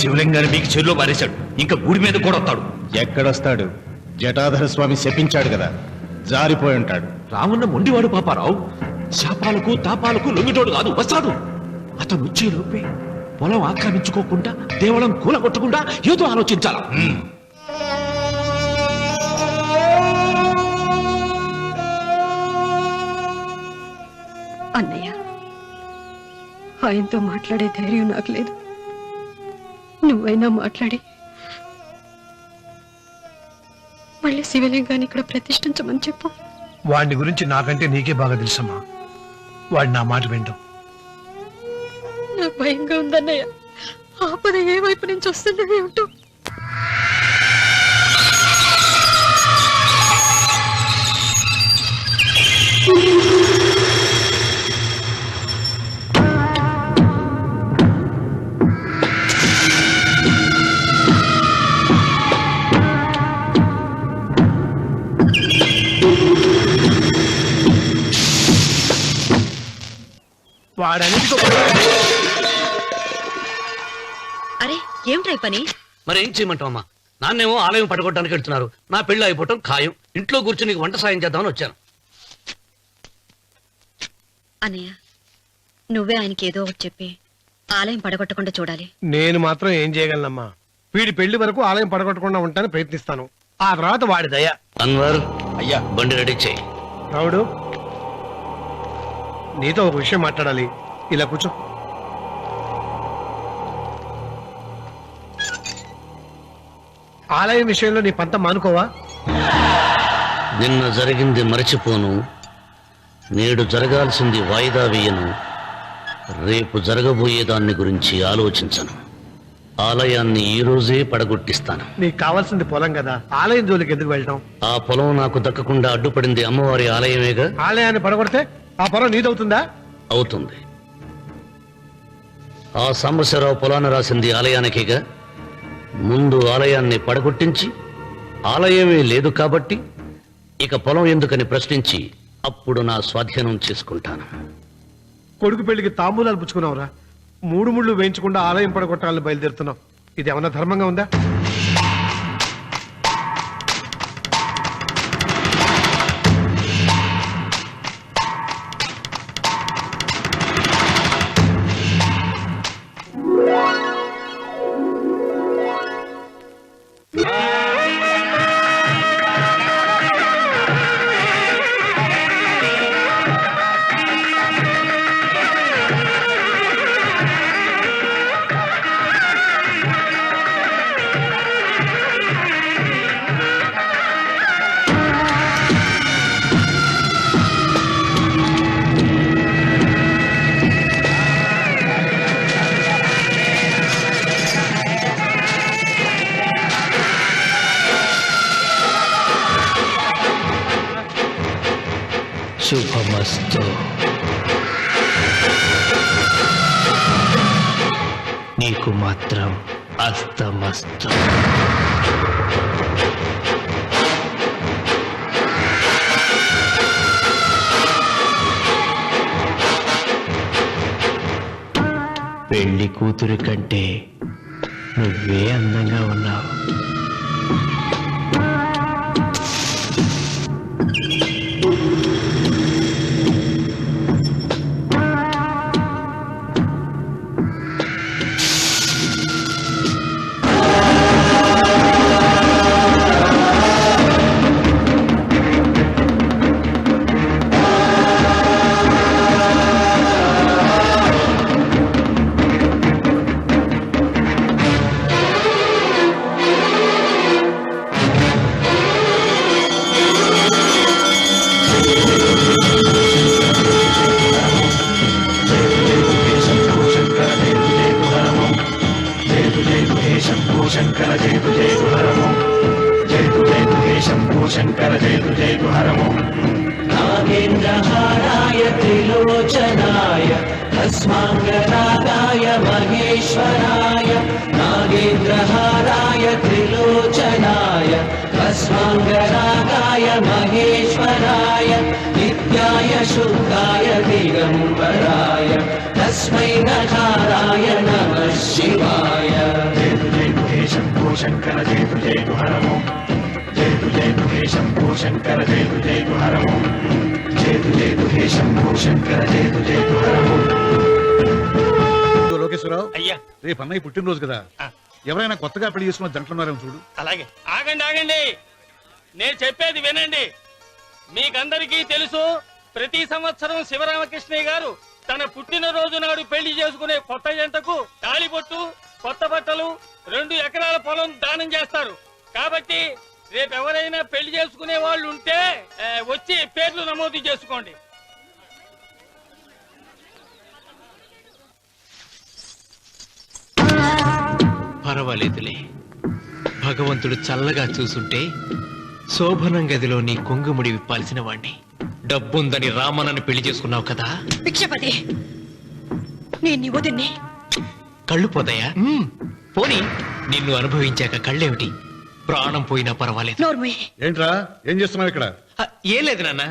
శివలింగాన్ని మీకు చెరులో పారేశాడు. ఇంకా గుడి మీద కూడా వస్తాడు. ఎక్కడొస్తాడు? జటాధర స్వామి శపించాడు కదా. జారిపోయి ఉంటాడు. రామున్న మొండివాడు పాపారావు. శాపాలకు తాపాలకు లొంగిటోడు కాదు వస్తాడు అతను వచ్చే లోపే పొలం ఆక్రమించుకోకుండా దేవళం కూలగొట్టకుండా ఏదో ఆలోచించాలా. అన్నయ్య ఆయనతో మాట్లాడే ధైర్యం నాకు లేదు. నువ్వైనా మాట్లాడి. మళ్ళీ శివలింగాన్ని ఇక్కడ ప్రతిష్ఠించమని చెప్పు. వాడిని గురించి నాకంటే నీకే బాగా తెలుసమ్మా. వాడు నా మాట వింటాం నాకు భయంగా ఉందన్నయ్య. ఆపద ఏ వైపు నుంచి వస్తుందో ఏమిటో. అరే ఏమిటా ఈ పని? మరి ఏం చేయమంటావమ్మా? నాన్నేమో ఆలయం పడగొట్టడానికి వెళ్తున్నారు. నా పెళ్ళి అయిపోవటం ఖాయం. ఇంట్లో కూర్చుని నీకు వంట సాయం చేద్దామని వచ్చాను. అన్నయ్య నువ్వే ఆయనకి ఏదో ఒకటి చెప్పి ఆలయం పడగొట్టకుండా చూడాలి. నేను మాత్రం ఏం చేయగలనమ్మా? వీడి పెళ్ళి వరకు ఆలయం పడగొట్టకుండా ఉంటానని ప్రయత్నిస్తాను. ఆ తర్వాత వాడి దయ. అన్వర్ అయ్యా బండి రెడీ చేయి. రావుడు నీతో ఒక విషయం మాట్లాడాలి. ఇలా కూర్చో. ఆలయం విషయంలో నీ పంత మానుకోవా? నిన్న జరిగింది మరచిపోను. నేడు జరగాల్సింది వాయిదా వేయను. రేపు జరగబోయే దాన్ని గురించి ఆలోచించను. ఆలయాన్ని ఈ రోజే పడగొట్టిస్తాను. నీకు కావాల్సింది పొలం కదా. ఆలయం జోలికి ఎందుకు వెళ్ళటం? ఆ పొలం నాకు దక్కకుండా అడ్డుపడింది అమ్మవారి ఆలయమేగా? ఆలయాన్ని పడగొడితే ఆ పొలం నీదవుతుందా? అవుతుంది. ఆ సాంబశివరావు పొలాన్ని రాసింది ఆలయానికిగా ముందు ఆలయాన్ని పడగొట్టించి ఆలయమే లేదు కాబట్టి ఇక పొలం ఎందుకని ప్రశ్నించి అప్పుడు నా స్వాధీనం చేసుకుంటాను. కొడుకు పెళ్ళికి తాంబూలాలు పుచ్చుకున్నావురా. మూడు ముళ్ళు వేయించకుండా ఆలయం పడగొట్టాలని బయలుదేరుతున్నావు. ఇది ఏమన్నా ధర్మంగా ఉందా? శుభమస్తు. నీకు మాత్రం అస్తమస్తు. పెళ్ళి కూతురి కంటే నువ్వే అందంగా ఉన్నావు. शङ्कर जयतु जयतु हरमो नागेन्द्रहाराय त्रिलोचनाय अस्माङ्गाय महेश्वराय नागेन्द्रहाराय त्रिलोचनाय अस्माङ्गाय महेश्वराय नित्याय शुद्धाय दिगम्बराय तस्मै नकाराय नमः शिवाय। जयतु जयतु केशम्भो शङ्कर जयतु जयतु हरमो లోకేశ్వరరావు అయ్యా. రేపు అన్నయ్య పుట్టినరోజు కదా. ఎవరైనా కొత్తగా పెళ్ళి చేసుకున్న జంటలున్నారేమో చూడు. అలాగే. ఆగండి ఆగండి. నేను చెప్పేది వినండి. మీకందరికీ తెలుసు ప్రతి సంవత్సరం శివరామకృష్ణయ్య గారు తన పుట్టినరోజు నాడు పెళ్ళి చేసుకునే కొత్త జంటకు తాళిబొట్టు కొత్త బట్టలు రెండు ఎకరాల పొలం దానం చేస్తారు. కాబట్టి రేపు ఎవరైనా పెళ్ళి చేసుకునే వాళ్ళు ఉంటే వచ్చి పేర్లు నమోదు చేసుకోండి. పర్వాలేదులే. భగవంతుడు చల్లగా చూసుంటే శోభనం గదిలో నీ కొంగుముడి విప్పాల్సిన వాణ్ణి. డబ్బుందని రామనని పెళ్ళి చేసుకున్నావు కదా? భిక్షపతి నేను నీ వదిన్ని. కళ్ళు పోతాయా. పోనీ నిన్ను అనుభవించాక కళ్ళేమిటి? ప్రాణం పోయినా పర్వాలేదు. నోర్మి. ఏంట్రా? ఏం చేస్తున్నావు ఇక్కడ? ఏం లేదు నాన్న.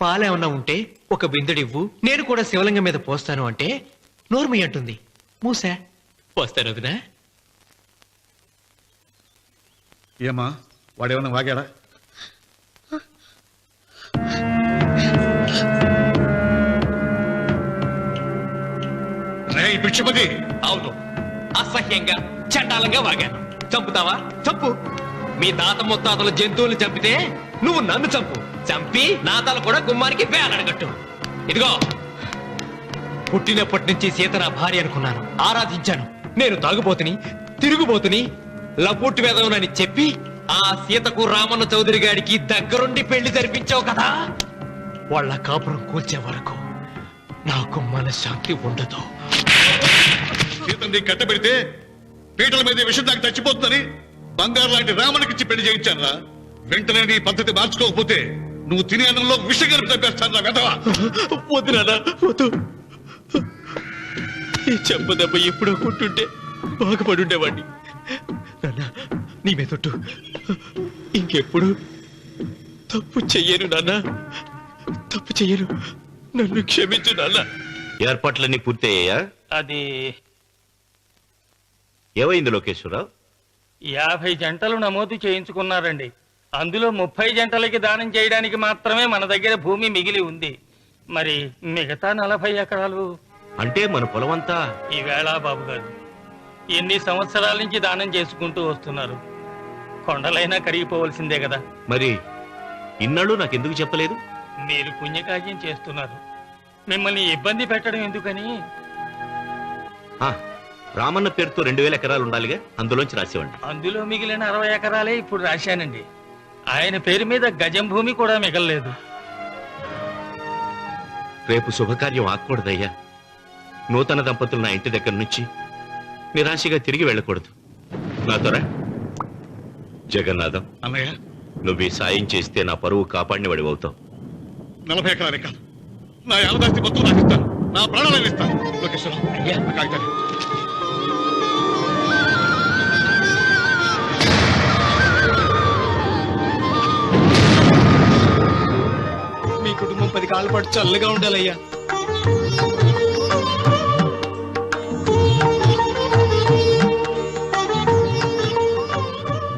పాలేమన్నా ఉంటే ఒక బిందెడివ్వు నేను కూడా శివలింగం మీద పోస్తాను అంటే నోర్మి అంటుంది. మూసా? పోస్తాను వదినా ఏమా వాడేమన్నా వాగాడా? రేయ్ భిక్షపతి అవును. అసహ్యంగా చండాలంగా వాగాను. చంపుతావా? చంపు. మీ తాత ముత్తాతలు జంతువులు చంపితే నువ్వు నన్ను చంపు. చంపి నా తల కూడా గుమ్మానికి వేలాడగట్టు. ఇదిగో పుట్టినప్పటి నుంచి సీత నా భార్య అనుకున్నాను. ఆరాధించాను. నేను తాగుబోతుని తిరుగుబోతుని లపుట్టు వేదవునని చెప్పి ఆ సీతకు రామన్న చౌదరి గారికి దగ్గరుండి పెళ్ళి జరిపించావు కదా. వాళ్ళ కాపురం కూల్చే వరకు నాకు మనశ్శాంతి ఉండదు. సీతని కట్టబెడితే పీటల మీద విషం దాకా చచ్చిపోతుందని బంగారు లాంటి రామునికిచ్చి పెళ్ళి చేయించాను రా వెంటనే నీ పద్ధతి మార్చుకోకపోతే నువ్వు తినే అన్నంలో విషం కలిపి తప్పేస్తాను రా వెధవా. వద్దు నాన్న వద్దు. ఈ చెంప దెబ్బ ఎప్పుడో కొట్టుంటే బాగుపడి ఉండేవాడిని నాన్న నీ మీదొట్టు ఇంకెప్పుడు తప్పు చెయ్యను నాన్న. తప్పు చెయ్యను. నన్ను క్షమించు నాన్న. ఏర్పాట్లన్నీ పూర్తయ్యాయా? అది ఏమైంది లోకేశ్వరరావు? యాభై జంటలు నమోదు చేయించుకున్నారండి. అందులో ముప్పై జంటలకి దానం చేయడానికి మాత్రమే మన దగ్గర భూమి మిగిలి ఉంది. మరి మిగతా నలభై ఎకరాలు? అంటే మన పొలం అంతా ఈవేళ బాబు గారు ఎన్ని సంవత్సరాల నుంచి దానం చేసుకుంటూ వస్తున్నారు? కొండలైనా కరిగిపోవలసిందే కదా. మరి ఇన్నాళ్ళు నాకెందుకు చెప్పలేదు? మీరు పుణ్యకార్యం చేస్తున్నారు. మిమ్మల్ని ఇబ్బంది పెట్టడం ఎందుకని? ఆ, రామన్న పేరుతో రెండు వేల ఎకరాలు ఉండాలిగా? అందులోంచి రాసేవండి అందులో మిగిలిన అరవై ఎకరాలే ఇప్పుడు రాశానండి. ఆయన పేరు మీద గజం భూమి కూడా మిగలలేదు. రేపు శుభకార్యం ఆకూడదయ్యా నూతన దంపతులు నా ఇంటి దగ్గర నుంచి నిరాశగా తిరిగి వెళ్ళకూడదు. నా దొర జగన్నాథం అన్నయ్య నువ్వు ఈ సాయం చేస్తే నా పరువు కాపాడిన వాడి అవుతావు. నలభై ఎకరాలే కాదు. నా మొత్తం నాకు ఇస్తాను. నా ప్రాణాలను ఇస్తాను. అయ్యా. కాగితాలు. పది కాళ్ళ పాటు చల్లగా ఉండాలయ్యా.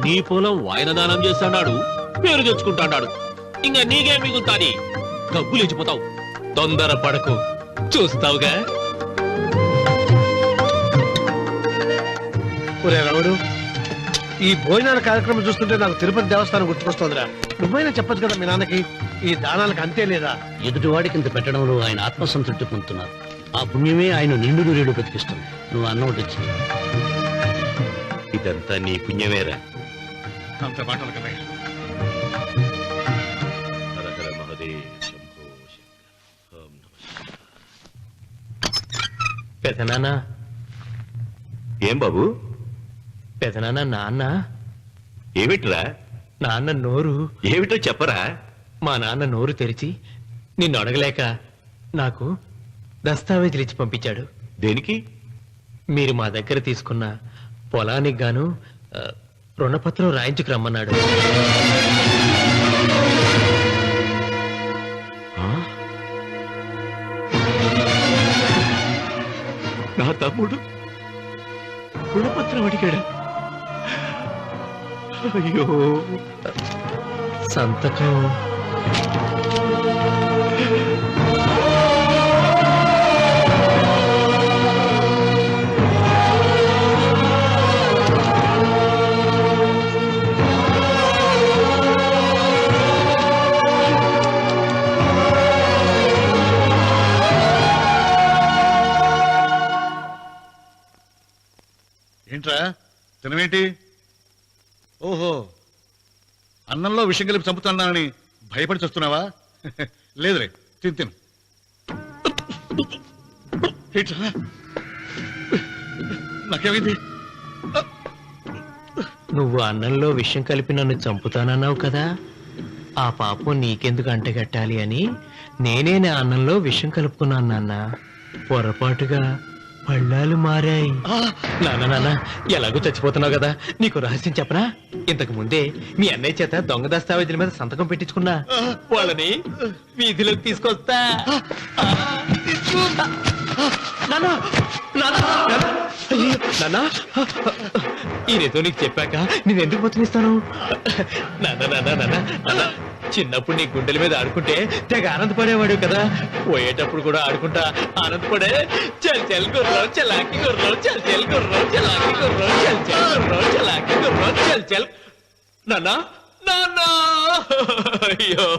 నీ పొలం వాయన దానం చేస్తాడాడు పేరు తెచ్చుకుంటాడాడు. ఇంకా నీకేం మిగులుతాది? గబ్బు లేచిపోతావు. తొందర పడకు. చూస్తావుగా? ఒరే రావుడు ఈ భోజనాల కార్యక్రమం చూస్తుంటే నాకు తిరుపతి దేవస్థానం గుర్తుకొస్తోందిరా. నువ్వైనా చెప్పొచ్చు కదా మీ నాన్నకి? ఈ దానాలకు అంతే లేదా? ఎదుటివాడికి ఇంత పెట్టడంలో ఆయన ఆత్మసంతృప్తి పొందుతున్నారు. ఆ పుణ్యమే ఆయన నిండు నూరేడు బతికిస్తుంది నువ్వు అన్నం వచ్చి ఇదంతా నీ పుణ్యమేరా? అంత మాటలు కన్నయ్య హర హర మహదేవ్ శంభో శంకర. ఓం నమః పెదనాన్న ఏం బాబు? పెదనాన్న నాన్న. ఏమిట్రా? నాన్న నోరు. ఏమిటో చెప్పరా? మా నాన్న నోరు తెరిచి నిన్ను అడగలేక నాకు దస్తావేజీలు ఇచ్చి పంపించాడు. దేనికి? మీరు మా దగ్గర తీసుకున్న పొలానికి గాను ఆ, రుణపత్రం రాయించుకు రమ్మన్నాడు? నా తమ్ముడు రుణపత్రం అడిగాడు. అయ్యో. సంతకం ఏంట్రా? తినవేంటి ఓహో. అన్నంలో విషం కలిపి చంపుతున్నానని భయపడి చూస్తున్నావా? లేదురే తిను తిను ఏంట్రా నాకేమైంది? నువ్వు అన్నంలో విషం కలిపి నన్ను చంపుతానన్నావు కదా. ఆ పాపం నీకెందుకు అంటగట్టాలి అని నేనే నా అన్నంలో విషం కలుపుకున్నాను నాన్న. పొరపాటుగా పళ్ళాలు మారాయి. నాన్న నాన్న ఎలాగో చచ్చిపోతున్నావు కదా? నీకు రహస్యం చెప్పనా? ఇంతకు ముందే మీ అన్నయ్య చేత దొంగ దస్తావేజీల మీద సంతకం పెట్టించుకున్నా. వాళ్ళని వీధిలోకి తీసుకొస్తా. అయ్యో, నాన్న. ఈయనతో నీకు చెప్పాక నేను ఎందుకు బతులిస్తాను నాన్న నాన్న నాన్న నాన్న. చిన్నప్పుడు నీ గుండెల మీద ఆడుకుంటే తెగ ఆనందపడేవాడు కదా. పోయేటప్పుడు కూడా ఆడుకుంటా ఆనందపడే. చల్ చల్ గుర్రో చలాకి గుర్రో చల్ చల్ గుర్రో చలాకి గుర్రో చల్ చల్ గుర్రో చలాకి గుర్రో చల్ చల్. నాన్న నాన్న. అయ్యో.